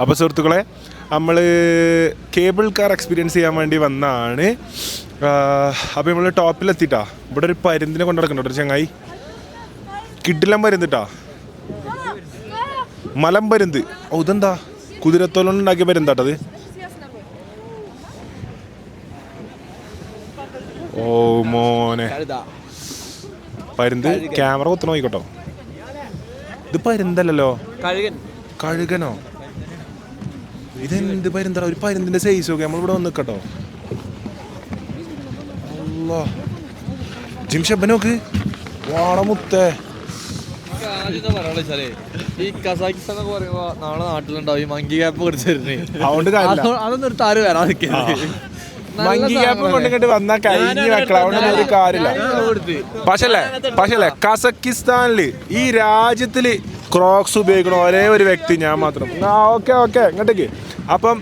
അപ്പോൾ സുഹൃത്തുക്കളെ നമ്മൾ കേബിൾ കാർ എക്സ്പീരിയൻസ് ചെയ്യാൻ വേണ്ടി വന്നാണ്. അപ്പോൾ നമ്മൾ ടോപ്പിലെത്തിട്ടാ ഇവിടെ ഒരു പരുന്തിനെ കൊണ്ടു നടക്കണ്ട ഒരു ചങ്ങായി. കിഡിലം പരുന്നിട്ടാ മലം പരുന്ത്. ഓ ഇതെന്താ? കുതിരത്തോലം ഉണ്ടാക്കിയ പരുന്താട്ടത് ഓ മോനെ. പരുന്ത് ക്യാമറ കുത്തണോ നോക്കിക്കോട്ടോ. ഇത് പരുന്തല്ലോ കഴുകനോ? ഇതെന്ത് പരുന്താ ഒരു പരുന്തിന്റെ സൈസ് ഒക്കെ നമ്മളിവിടെ വന്ന് നിൽക്കട്ടോ ജിംഷബ് നോക്ക്. വാണമുത്തേ ഈ കസാക്കിസ്ഥാൻ എന്നൊക്കെ പറയുമ്പോ നാളെ നാട്ടിലുണ്ടാവും ഈ മങ്കി ക്യാപ്പ് അതൊന്നും ഒരു താരം മങ്കി ക്യാപ്പ് കൊണ്ടിങ്ങോട്ട് കഴിഞ്ഞ് കാര്യമില്ല. കസക്കിസ്ഥാനിൽ ഈ രാജ്യത്തിൽ ക്രോക്സ് ഉപയോഗിക്കണ ഒരേ ഒരു വ്യക്തി ഞാൻ മാത്രം. Okay okay. ഇങ്ങോട്ടേക്ക്. അപ്പം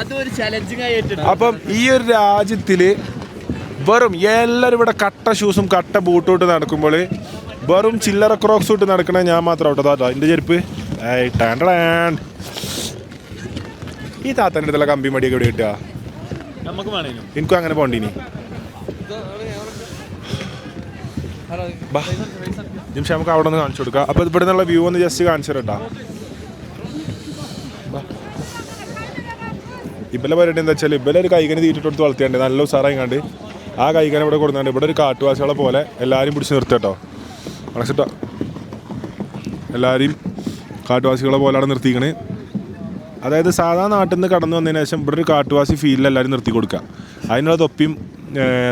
അതൊരു ചലഞ്ചിങ് ആയി ഏറ്റെടുത്തു. അപ്പം ഈ ഒരു രാജ്യത്തിൽ വെറും എല്ലാവരും ഇവിടെ കട്ട ഷൂസും കട്ട ബൂട്ടും ഇട്ട് നടക്കുമ്പോൾ വെറും ചില്ലറ ക്രോക്സ് ഇട്ട് നടക്കണ ഞാൻ മാത്രം കേട്ടോ താത്ത എന്റെ ചെരുപ്പ്. ഈ താത്തന്റെ അടുത്തുള്ള കമ്പി മടിയൊക്കെ ഇവിടെ കിട്ടുക? എനിക്കും അങ്ങനെ പോണ്ടിനി. ജിംഷ നമുക്ക് അവിടെ നിന്ന് കാണിച്ചു കൊടുക്കാം. അപ്പോൾ ഇവിടെ നിന്നുള്ള വ്യൂ ഒന്ന് ജസ്റ്റ് കാണിച്ചു തരട്ടാ. ഇബലെ പരിപാടി എന്താ വെച്ചാൽ ഇബലെ ഒരു കൈകനെ തീറ്റിട്ട് കൊടുത്ത് വളർത്തിയാണ്ട് നല്ല ഉസാറായി കണ്ട് ആ കൈകനെ ഇവിടെ കൊടുക്കുന്നുണ്ട് ഇവിടെ ഒരു കാട്ടുവാസികളെ പോലെ എല്ലാവരും പിടിച്ച് നിർത്തട്ടോ മനസ്സിട്ടോ എല്ലാവരെയും കാട്ടുവാസികളെ പോലെയാണ് നിർത്തിക്കണ്. അതായത് സാധാ നാട്ടിൽ നിന്ന് കടന്നു വന്നതിന് ശേഷം ഇവിടെ ഒരു കാട്ടുവാസി ഫീലിൽ എല്ലാവരും നിർത്തി കൊടുക്കുക. അതിനുള്ള തൊപ്പിയും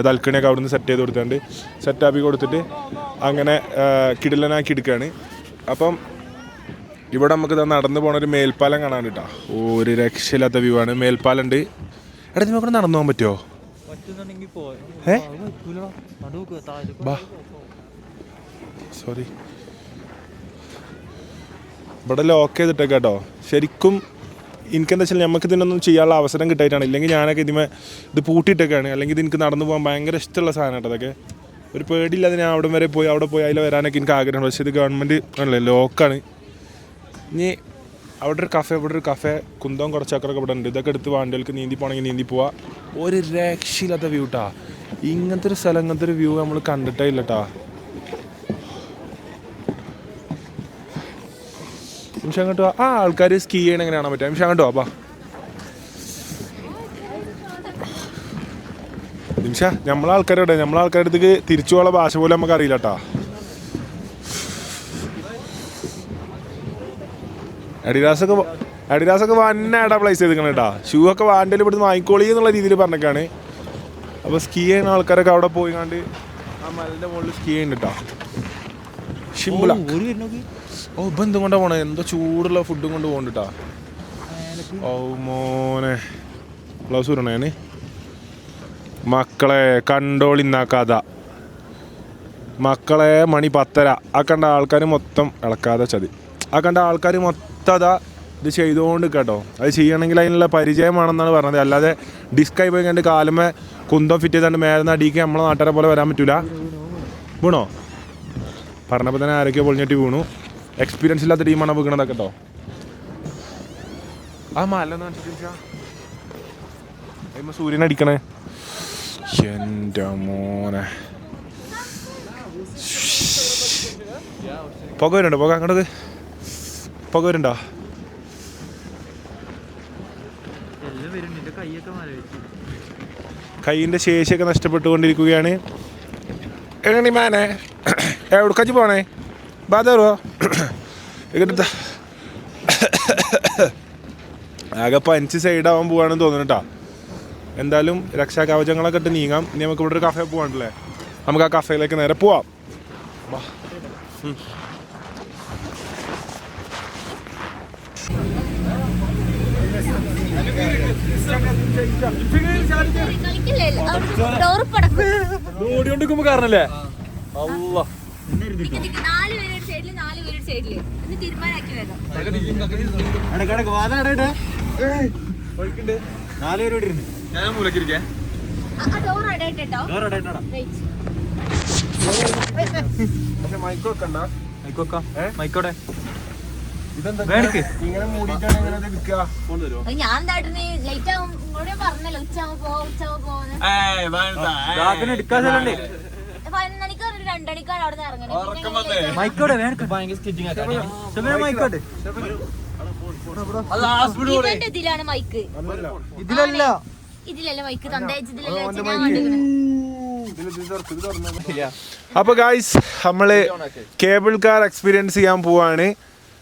തൽക്കണിയൊക്കെ അവിടെ നിന്ന് സെറ്റ് ചെയ്ത് കൊടുത്തുകൊണ്ട് സെറ്റാക്കി കൊടുത്തിട്ട് അങ്ങനെ കിടിലനാക്കി എടുക്കുകയാണ്. അപ്പം ഇവിടെ നമുക്ക് ഇതാ നടന്നു പോണ ഒരു മേൽപ്പാലം കാണാൻ കേട്ടോ. ഒരു രക്ഷയില്ലാത്ത വ്യൂ ആണ്. മേൽപ്പാലം ഉണ്ട് എടാ നമുക്ക് നടന്നു പോകാൻ പറ്റുമോ? സോറി ഇവിടെ ലോക്ക് ചെയ്തിട്ടേ കേട്ടോ. ശരിക്കും എനിക്കെന്താ വെച്ചാൽ നമുക്ക് ഇതിനൊന്നും ചെയ്യാനുള്ള അവസരം കിട്ടായിട്ടാണ്. ഇല്ലെങ്കിൽ ഞാനൊക്കെ ഇതിമേ ഇത് പൂട്ടിയിട്ടൊക്കെയാണ് അല്ലെങ്കിൽ ഇത് എനിക്ക് നടന്നു പോകാൻ ഭയങ്കര ഇഷ്ടമുള്ള സാധനം കേട്ടോ അതൊക്കെ. ഒരു പേടിയില്ലാതെ ഞാൻ അവിടെ വരെ പോയി അവിടെ പോയി അതിൽ വരാനൊക്കെ എനിക്ക് ആഗ്രഹമുണ്ട്. പക്ഷേ ഇത് ഗവൺമെന്റ് ആണല്ലേ ലോക്കാണ് ഇനി അവിടെ ഒരു കഫേ ഇവിടെ ഒരു കഫേ കുന്തവും കുറച്ചക്കറൊക്കെ ഇവിടെ ഉണ്ട് ഇതൊക്കെ എടുത്ത് വണ്ടികൾക്ക് നീന്തി പോകണമെങ്കിൽ നീന്തി പോവാ. ഒരു രക്ഷയില്ലാത്ത വ്യൂ ട്ടാ. ഇങ്ങനത്തെ ഒരു സ്ഥലം ഇങ്ങനത്തെ ഒരു വ്യൂ നമ്മൾ കണ്ടിട്ടേ ഇല്ല ട്ടാ. നിമിഷം അങ്ങോട്ട് ആ ആൾക്കാർ സ്കീ ചെയ്യണ എങ്ങനെ പറ്റുക നിമിഷം അങ്ങോട്ട് വാ നിമിഷ നമ്മളെ ആൾക്കാരുടെ നമ്മളെ ആൾക്കാരുടെ അടുത്തേക്ക് തിരിച്ചു പോകാനുള്ള ഭാഷ പോലും നമുക്ക് അറിയില്ല ട്ടാ. അഡിഡാസൊക്കെ അഡിഡാസൊക്കെ വന്നാടാ പ്ലേസ് ചെയ്തിരിക്കണം കേട്ടാ ഷൂ ഒക്കെ വാണ്ടയിൽ ഇവിടുന്ന് വാങ്ങിക്കോളി എന്നുള്ള രീതിയിൽ പറഞ്ഞേക്കാണ്. അപ്പോൾ സ്കീ ചെയ്യുന്ന ആൾക്കാരൊക്കെ അവിടെ പോയി കണ്ട് ആ മലന്റെ മുകളിൽ സ്കീ ചെയ്യുന്നുണ്ട് കേട്ടോ ഷിംബുല ഓ ഇപ്പം എന്തും കൊണ്ടാ പോണേ? എന്തോ ചൂടുള്ള ഫുഡും കൊണ്ട് പോകണ്ടിട്ടാ ഓ മോനെ. ഗ്ലൗസ് ഇടണേന് മക്കളെ കണ്ടോളിന്ന കഥ. മക്കളെ മണി പത്തര. ആ കണ്ട ആൾക്കാർ മൊത്തം ഇളക്കാതെ ചതി. ആ കണ്ട ആൾക്കാർ മൊത്തം അതാ ഇത് ചെയ്തുകൊണ്ട് കേട്ടോ. അത് ചെയ്യണമെങ്കിൽ അതിനുള്ള പരിചയം വേണമെന്നാണ് പറഞ്ഞത്. അല്ലാതെ ഡിസ്ക് പോയി കണ്ട് കാലമേ കുന്തം ഫിറ്റ് ചെയ്താണ്ട് മേലെ അടിക്ക് നമ്മളെ നാട്ടുകാരെ പോലെ വരാൻ പറ്റൂല. വീണോ? പറഞ്ഞപ്പോൾ തന്നെ ആരൊക്കെയോ പൊളിഞ്ഞിട്ട് വീണു. എക്സ്പീരിയൻസ് ഇല്ലാത്ത ടീമാണ് വീണതൊക്കെ കേട്ടോ. ആ മല സൂര്യൻ അടിക്കണേ. എന്റെ മോനെ. പുക വരുന്നുണ്ടോ? പുക അങ്ങോട്ട് പുക വരണ്ടോ കൈയിന്റെ ശേഷിയൊക്കെ നഷ്ടപ്പെട്ടുകൊണ്ടിരിക്കുകയാണ്. എങ്ങനെ മാനെ? എവിടക്കാച്ച് പോണേ? ബാധോ എങ്ങനെ ആകെ പഞ്ച് സൈഡാവാൻ പോവാണെന്ന് തോന്നുന്നു കേട്ടോ എന്തായാലും രക്ഷാകവചങ്ങളൊക്കെ ഇട്ട് നീങ്ങാം. ഇനി നമുക്ക് ഇവിടെ ഒരു കഫേ പോകാണ്ടല്ലേ നമുക്ക് ആ കഫേയിലേക്ക് നേരെ പോവാം. ഓടിക്കൊണ്ടിരിക്കുമ്പോ കാരണല്ലേ? അല്ല നാല് പേര് സൈഡിൽ നാല് പേര് സൈഡിൽ ഇത് തീരുമാനാക്കി വരാം ഞാൻ മൂലക്കിരിക്കേ ആ ഡോർ അടയിട്ടോ പക്ഷെ മൈക്ക് വെക്കണ്ട മൈക്കോക്കാം മൈക്കോടെ ഇങ്ങനെ മൂടിയിട്ടാണ് മൈക്കോട്ടെ ഇതിലാണ് മൈക്ക് ഇതിലല്ല. ഇതിലല്ല മൈക്ക് തന്തയച്ചതിലല്ല അപ്പൊ ഗായ്സ് നമ്മൾ കേബിൾ കാർ എക്സ്പീരിയൻസ് ചെയ്യാൻ പോവാണ്.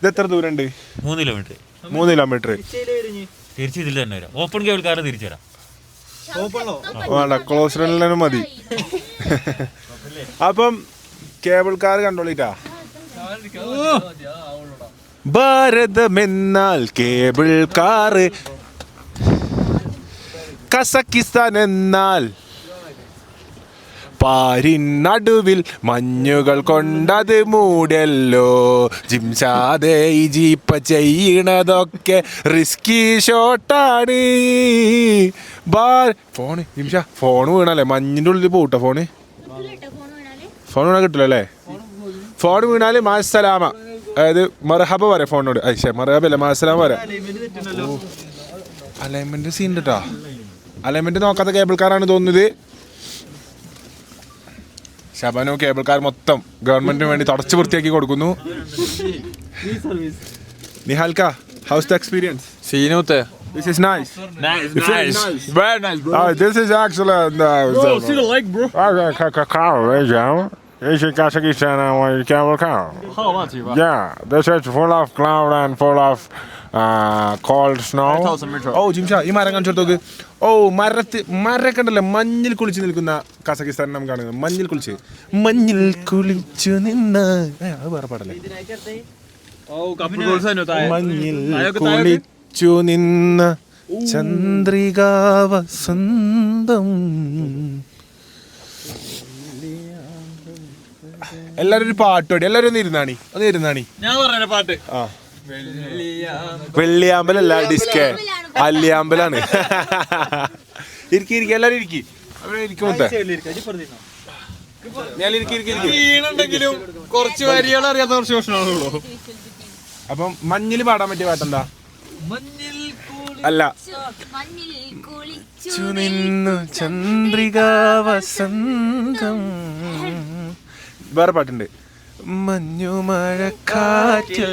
ഇത് എത്ര ദൂരമുണ്ട്? മൂന്ന് കിലോമീറ്റർ മൂന്ന് കിലോമീറ്റർ തിരിച്ച് ഇതിൽ തന്നെ വരാം. ഓപ്പൺ കേബിൾ കാർ തിരിച്ചു വരാം. വേണ്ട ക്ലോസ് റണ്ണിലും മതി. അപ്പം കേബിൾ കാർ കണ്ടോളിട്ടാ? ഭാരതമെന്നാൽ കേബിൾ കാർ കസക്കിസ്ഥാൻ എന്നാൽ പാരിൻ നടുവിൽ മഞ്ഞുകൾ കൊണ്ടത് മൂടല്ലോ. ജിംഷാദേ ഈ ജീപ്പ ചെയ്യണതൊക്കെ റിസ്കി ഷോട്ടാണ് ഫോണ് ജിംഷ ഫോൺ വീണല്ലേ? മഞ്ഞിന്റെ ഉള്ളിൽ പോട്ടോ ഫോണ്? ഫോൺ വീണാൽ കിട്ടില്ല അല്ലേ? ഫോൺ വീണാൽ മാസലാമ അതായത് മർഹബ വരെ ഫോണിനോട്. അയ്യ മർഹബ അല്ല മാസലാമ വരെ. അലൈൻമെന്റ് സീൻ കേട്ടോ അലൈൻമെന്റ് നോക്കാത്ത കേബിൾ കാറാണ് തോന്നുന്നത്. ശബനു കേബിൾക്കാർ കാർ മൊത്തം ഗവൺമെന്റിന് വേണ്ടി തുടച്ചു വൃത്തിയാക്കി കൊടുക്കുന്നു നിഹാൽക്ക ഹൗസ് ദ എക്സ്പീരിയൻസ് സീനൂത്ത് This is nice. Nice. nice. Very nice, bro. Uh, this is actually uh, bro, see the lake, bro. Okay, should catch a ladies and when you can, Kazakhstan and we cable car. How much? Yeah, this is full of cloud and full of uh, cold snow. ഓ ജിംഷ ഈ മരം കാണിച്ചു നോക്ക് ഓ മരത്ത് മരൊക്കെ ഉണ്ടല്ലോ മഞ്ഞിൽ കുളിച്ച് നിൽക്കുന്ന Kazakhstan നമുക്ക് കാണുന്നത് മഞ്ഞിൽ കുളിച്ച് മഞ്ഞിൽ കുളിച്ചു നിന്ന് ഏ, അത് വേറെ പാടല്ലേ മഞ്ഞിൽ കുളിച്ചു നിന്ന ചന്ദ്രിക എല്ലാരും ഒരു പാട്ട് പാടി. എല്ലാരും ഒന്ന് ഇരുന്നാണി. ഒന്ന് ഇരുന്നാണി. ഞാൻ പറഞ്ഞ പാട്ട്. ആ. വെള്ളിയാമ്പലല്ല ഡിസ്കേ. അല്ലിയാമ്പലാണ്. ഇരിക്കി ഇരിക്കി. എല്ലാരും ഇരിക്കി. അവിടെ ഇരിക്കി ഇരിക്കി കുറച്ച് വരികൾ അറിയാത്ത കുറച്ച് പ്രശ്നമാണുള്ളൂ അപ്പം മഞ്ഞിൽ പാടാൻ പറ്റിയ പാട്ടെന്താ? അല്ല. നിന്നു ചന്ദ്രിക വസന്തം. വേറെ പാട്ടുണ്ട്. മഞ്ഞുമഴക്കാറ്റിൽ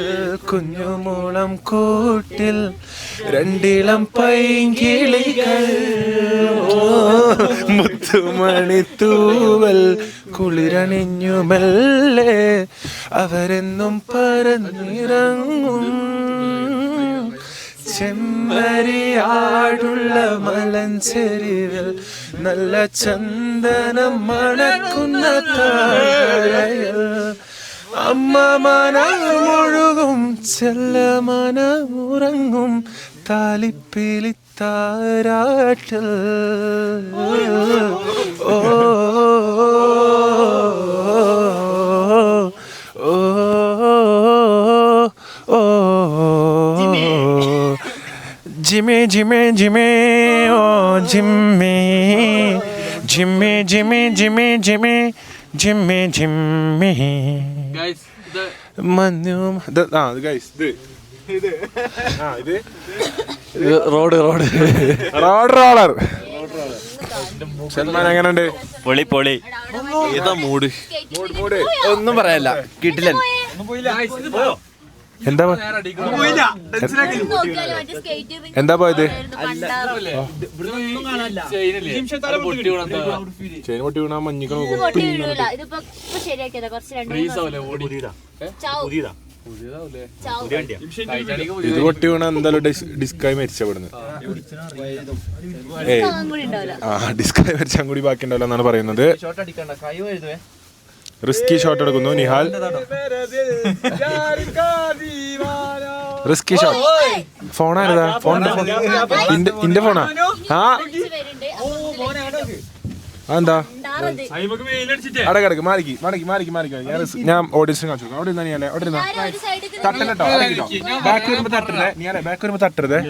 കുഞ്ഞുമൂളം കൂട്ടിൽ രണ്ടിളം പൈങ്കിളികൾ. ഓ, മുത്തുമണി തൂവൽ കുളിരണിഞ്ഞു മെല്ലെ അവരെന്നും പറന്നിറങ്ങും ചെമ്മരിയാടുള്ള മലഞ്ചെരിവിൽ നല്ല ചന്ദനം മണക്കുന്ന താരയിൽ അമ്മ മനമൊഴുകും ചെല്ല മനമുറങ്ങും താലിപ്പിലി താരാട്ടിൽ ജിമ്മി ജിമ്മി ജിമ്മി ഓ Jimmy. Jimmy Jimmy Jimmy Jimmy. Jimmy Jimmy മഞ്ഞു ആ ഗൈസ് ഇത്. Road road. Road roller. Salman എങ്ങനെയുണ്ട്? പൊളി പൊളി. ഇതാ മൂഡ്? മൂട് ഒന്നും പറയാനില്ല കിട്ടില്ല. എന്താ എന്താ പോയത്? ചെയിൻ പൊട്ടി വീണാ മഞ്ഞിക്കണ ഇത് പൊട്ടി വീണാ എന്തായാലും ഡിസ്കായി മരിച്ചപ്പെടുന്നത് ആ ഡിസ്കായി മരിച്ചാൽ കൂടി ബാക്കി ഉണ്ടാവില്ല എന്നാണ് പറയുന്നത്. റിസ്കി ഷോട്ട് എടുക്കുന്നു നിഹാൽ. റിസ്കി ഷോട്ട് ഫോണായിരുന്നാ ഫോണിന്റെ ഫോൺ ഇന്റെ ഫോണാ? ആ? അതെന്താ? അടക്ക് അട കിടക്ക് മാറിക്ക് മാറിക്ക് മാറിക്ക്. മാറിക്ക്. ഞാൻ ഞാൻ ഓഡിയൻസിന് കാണിച്ചു. അവിടെ ഇരുന്നാ നീയല്ലേ അവിടെ ഇരുന്നാ? തട്ടല്ലോ ബാക്ക് വരുമ്പോ തട്ടരുതേ. നീയല്ലേ ബാക്ക് വരുമ്പോ തട്ടരുതേ.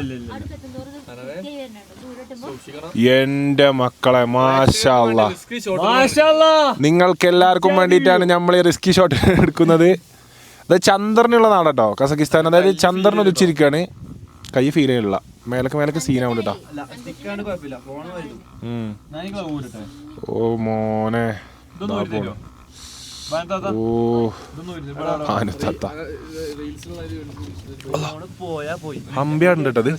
എന്റെ മക്കളെ മാഷാള്ള നിങ്ങൾക്ക് എല്ലാവർക്കും വേണ്ടിയിട്ടാണ് നമ്മൾ ഈ റിസ്കി ഷോട്ട് എടുക്കുന്നത്. അത് ചന്ദ്രനുള്ള നാടാട്ടോ കസക്കിസ്ഥാൻ. അതായത് ചന്ദ്രൻ ഉദിച്ചിരിക്കുകയാണ് കൈ ഫീൽ ചെയ്യണില്ല. മേലക്ക് മേലക്ക് സീനാവുണ്ട് കേട്ടോ ഓ മോനെ. ഓ. ആനത്തത്ത കേട്ടത്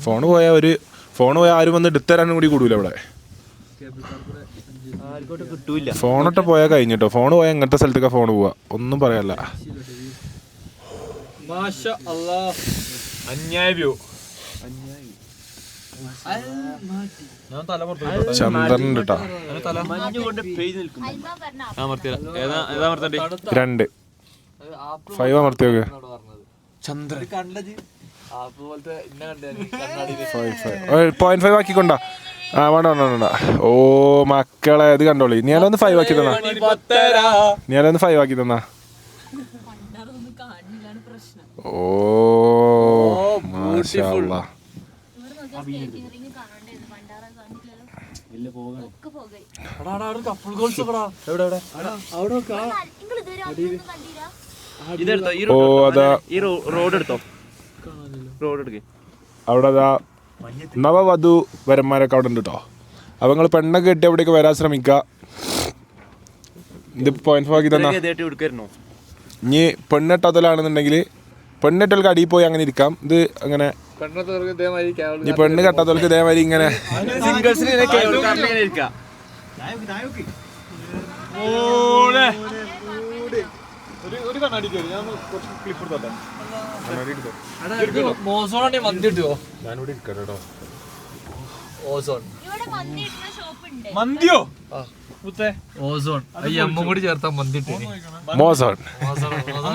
ഫോണ് പോയാൽ ഒരു ഫോൺ പോയാൽ ആരും വന്ന് എടുത്തരാനും കൂടി കൂടൂല ഇവിടെ. ഫോണൊട്ട് പോയാൽ കഴിഞ്ഞിട്ടോ. ഫോൺ പോയാൽ എങ്ങനത്തെ സ്ഥലത്തേക്കാ ഫോൺ പോവാ. ഒന്നും പറയാല്ല. മാഷ അല്ലാ. അന്യായ വ്യൂ ഞാൻ തല പുറത്ത് ചന്ദ്രൻ. കേട്ടോ തല മഞ്ഞ് കൊണ്ട് പെയ്ത് നിൽക്കും അൽമ പറഞ്ഞ ഞാൻ മർത്തില്ല ഏതാ ഏതാ മർത്തണ്ടി രണ്ട് ഫൈവ് അമർത്തി നോക്ക് ചന്ദ്രൻ പോയിന്റ് ഫൈവ് ആക്കിക്കൊണ്ടാ. ആ വേണ്ട വേണ്ട വേണ്ട ഓ മക്കളെ ഇത് കണ്ടോളി. ഞാനൊന്ന് ഫൈവ് ആക്കി തന്നാ. ഞാനൊന്ന് ഫൈവ് ആക്കി തന്നാ. ഓ അതാ. ഈ റോഡ് എടുത്തോ? റോഡ് എടുക്കേ അവിടെ അതാ നവവധു വരന്മാരൊക്കെ അവിടെ ഉണ്ട് കേട്ടോ അപ്പൊ നിങ്ങൾ പെണ്ണൊക്കെ കെട്ടി അവിടേക്ക് വരാൻ ശ്രമിക്ക. ഇത് പോയിന്റ് ഫൈവ് ആക്കി തന്നാ ഇതേട്ട് എടുക്കായിരുന്നോ? ഇനി പെണ്ണെട്ടാത്തലാണെന്നുണ്ടെങ്കിൽ പെണ്ണെട്ടൽക്ക് അടിയിൽ പോയി അങ്ങനെ ഇരിക്കാം. ഇത് അങ്ങനെ ഈ പെണ്ണ് കെട്ടാത്തവർക്ക് ഇതേമാതിരി ഇങ്ങനെ സിംഗിൾസിന് മോസോണെ മന്തി ഞാനിവിടെ ഇരിക്കാം കേട്ടോ. ഓസോൺ ഇവിടെ മന്തി ഇടുന്ന ഷോപ്പ് ഉണ്ട് മന്തിയോ ഓസോൺ ഈ അമ്മ കൂടി ചേർത്താ മന്തി മോസോൺ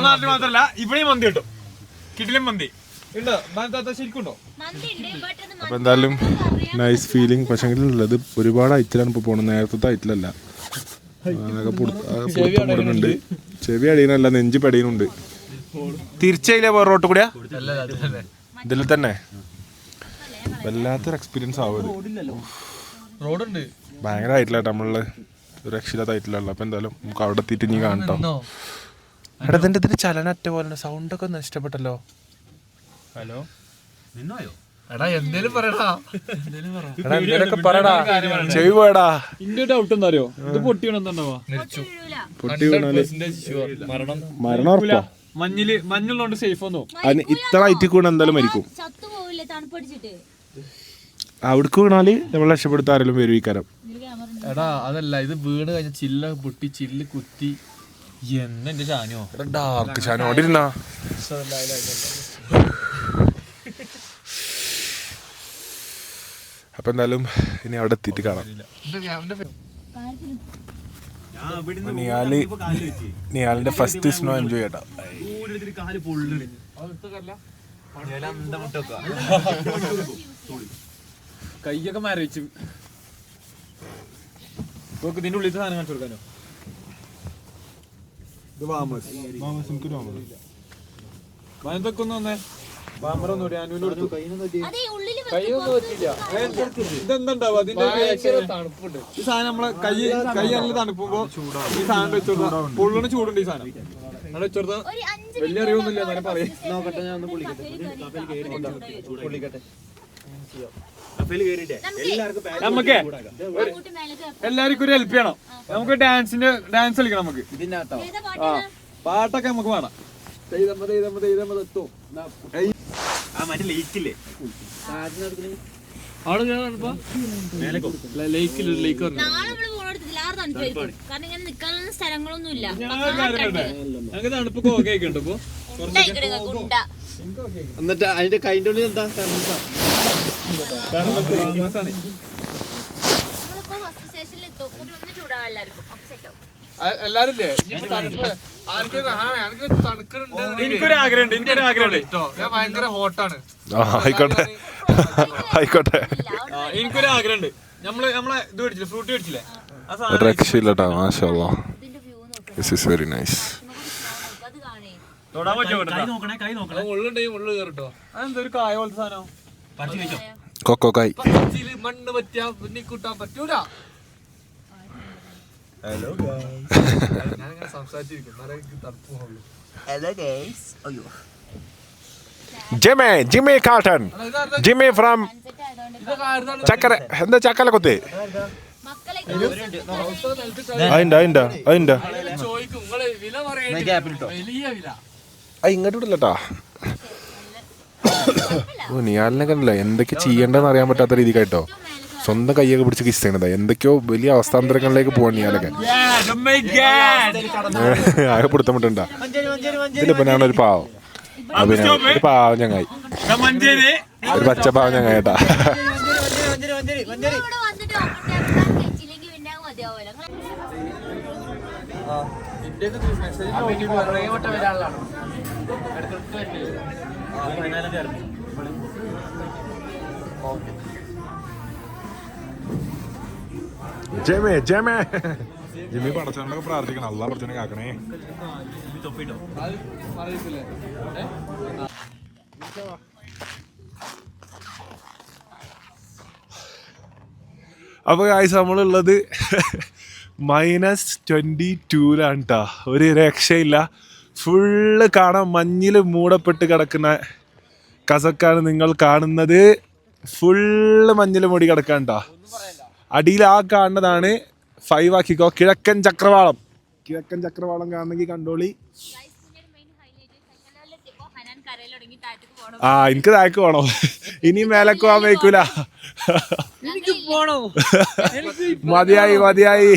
നാട്ടിൽ മാത്രല്ല ഇവിടെയും മന്തി കിട്ടും. കിട്ടിലും മന്തി. അപ്പൊ എന്തായാലും നൈസ് ഫീലിംഗ് പക്ഷേ ഉള്ളത് ഒരുപാട് ഐറ്റിലാണ് ഇപ്പോൾ പോകുന്നത് നേരത്തെ ഐറ്റിലല്ല ചെവി അടിയനല്ല നെഞ്ച് പടിയനുണ്ട് തിരിച്ചയിലെ വേറെ റോട്ട് കൂടിയാ? ഇതിൽ തന്നെ. വല്ലാത്തൊരു എക്സ്പീരിയൻസ് ആവും. റോഡുണ്ട്. ഭയങ്കര ആയിട്ടില്ല നമ്മളിൽ ഒരു രക്ഷിതാത്ത ആയിട്ടില്ല അപ്പൊ എന്തായാലും നമുക്ക് അവിടെ എത്തിയിട്ട് നീ കാണട്ടോ. എടാ ഇതിന്റെ ഇതിന്റെ ചലനറ്റ പോലെ? സൗണ്ട് ഒക്കെ ഒന്ന് ഇഷ്ടപ്പെട്ടല്ലോ. ഹലോ? നിന്നോയോ? എടാ എന്തേലും പറയടാ. എടാ പറയടാ. ചെവി പോയടാ. ഇന്റെ ഡൗട്ട് ഇത് പൊട്ടി വീണാൽ. മരണം. ഉറപ്പാ. മഞ്ഞിൽ മഞ്ഞുള്ളതുകൊണ്ട് സേഫ് ഒന്നോ. അതിന് ഇത്ര ഐറ്റി കൂടെ എന്തായാലും മരിക്കും. ചത്തു പോവില്ലേ തണുപ്പടിച്ചിട്ട് അവിടേക്ക് വീണാൽ നമ്മൾ രക്ഷപ്പെടുത്താൻ ആരെങ്കിലും വരും എടാ അതല്ല ഇത് വീണ് കഴിഞ്ഞ ചില്ല പൊട്ടി ചില്ല് കുത്തി. എന്നെ ചാനോ ഡാർക്ക് ചാനോ അവിടെ ഇരുന്നാ അപ്പൊ എന്തായാലും ഇനി അവിടെ എത്തിയിട്ട് കാണാം. നിയാൽ നിയാലിന്റെ ഫസ്റ്റ് സ്നോ എൻജോയ് ചെയ്യട്ടോ. കൈയൊക്കെ മാറി നോക്ക് ഇതിന്റെ ഉള്ളിൽ സാധനം കാണിച്ചു കൊടുക്കാനോ? വനത്തൊക്കെ ഒന്ന് വന്നേ. ബാമറ ഒന്നുകൂടി അനുവിന് കൊടുത്തു അതേ ഉള്ളിൽ കൈയൊന്നും പറ്റില്ല ഇതെന്താണ്ടാവും? അതിന്റെ reaction? തണുപ്പുണ്ട്. ഈ സാധനം നമ്മളെ കൈ കൈ നല്ല തണുപ്പുമ്പോ ഈ സാധനം വെച്ചോടുത്താ പൊള്ളണ ചൂടുണ്ട് ഈ സാധനം. അവിടെ വലിയ അറിവൊന്നുമില്ല എന്നാലും പറയാം. നോക്കട്ടെ ഞാൻ ഒന്ന് പൊള്ളിക്കട്ടെ. നമുക്കേ എല്ലാവർക്കും ഒരു ഹെൽപ്പ് ചെയ്യണം. നമുക്ക് ഡാൻസിന്റെ ഡാൻസ് കളിക്കണം നമുക്ക്. പാട്ടൊക്കെ നമുക്ക് വേണം. തത്തോ മറ്റേ ലേക്കില്ലേ? അവിടെ ലേക്ക് ലേക്ക് കാരണം ഇങ്ങനെ നിക്കാനുള്ള സ്ഥലങ്ങളൊന്നുമില്ല. ഞങ്ങൾക്ക് തണുപ്പ് ഉണ്ട് ഇപ്പൊ എന്നിട്ട് അതിന്റെ കൈന്റെ ഉള്ളിൽ എന്താ. എല്ലാരും എനിക്കൊരു ആഗ്രഹമുണ്ട് എനിക്കൊരു ആഗ്രഹമുണ്ട്. ഞാൻ ഭയങ്കര ഹോട്ടാണ്. ആയിക്കോട്ടെ. ആയിക്കോട്ടെ. എനിക്കൊരു ആഗ്രഹമുണ്ട്. നമ്മൾ നമ്മളെ ഇത് മേടിച്ചില്ലേ? ഫ്രൂട്ട് മേടിച്ചില്ലേ? രക്ഷയില്ലട്ടാ ദിസ് വെരി നൈസ് കൊക്കോ കായ്. മണ്ണ് പറ്റിയാ പിന്നെ കൂട്ടാൻ പറ്റൂല. എന്നാലേ എനിക്ക് തണുപ്പ് പോകുള്ളൂ ജിമ്മി ജിമ്മി കാട്ടൺ ജിമ്മി ഫ്രം ചക്കര എന്താ ചക്കല കൊത്ത് മക്കളെ അതിന്റെ ഇങ്ങോട്ട് വിടില്ലട്ടാ ഓ നിയാലിനെ കണ്ടില്ല എന്തൊക്കെ ചെയ്യേണ്ടതെന്ന് അറിയാൻ പറ്റാത്ത രീതിക്കായിട്ടോ സ്വന്തം കൈയൊക്കെ പിടിച്ച് കിസ് ചെയ്യണതാ. എന്തൊക്കെയോ വലിയ അവസ്ഥാന്തരങ്ങളിലേക്ക് പോവാൻ ഞാനൊക്കെ. ആകെ പിടുത്തമിട്ടുണ്ടാ. ഇതിലിപ്പോ ഞാനൊരു പാവം. ഒരു പാവം ഞങ്ങായി ഒരു പച്ച പാവം ഞങ്ങായിട്ടാ ഇവിടെ ജയമേ ജയമേ ജിമ്മി പടച്ചവനൊക്കെ പ്രാർത്ഥിക്കണം. അല്ല പടച്ചവനെ കാക്കണേ. അപ്പൊ ഗായ്സ് അറിയിക്കില്ലേ അപ്പോൾ കാഴ്ച നമ്മളുള്ളത് മൈനസ് ട്വന്റി ടൂലാണ് കേട്ടോ ഒരു രക്ഷയില്ല. ഫുള്ള് കാണാൻ മഞ്ഞിൽ മൂടപ്പെട്ട് കിടക്കുന്ന കസക്കാണ് നിങ്ങൾ കാണുന്നത്. ഫുള്ള് മഞ്ഞിൽ മൂടി കിടക്കാൻ കേട്ടോ അടിയിൽ ആ കാണുന്നതാണ് ഫൈവ് ആക്കിക്കോ കിഴക്കൻ ചക്രവാളം. കിഴക്കൻ ചക്രവാളം കാണണമെങ്കിൽ കണ്ടോളി. ആ എനിക്ക് താഴേക്ക് പോണോ. ഇനി മേലക്ക് പോവാൻ വയ്ക്കൂല. എനിക്ക് പോണോ. മതിയായി മതിയായി.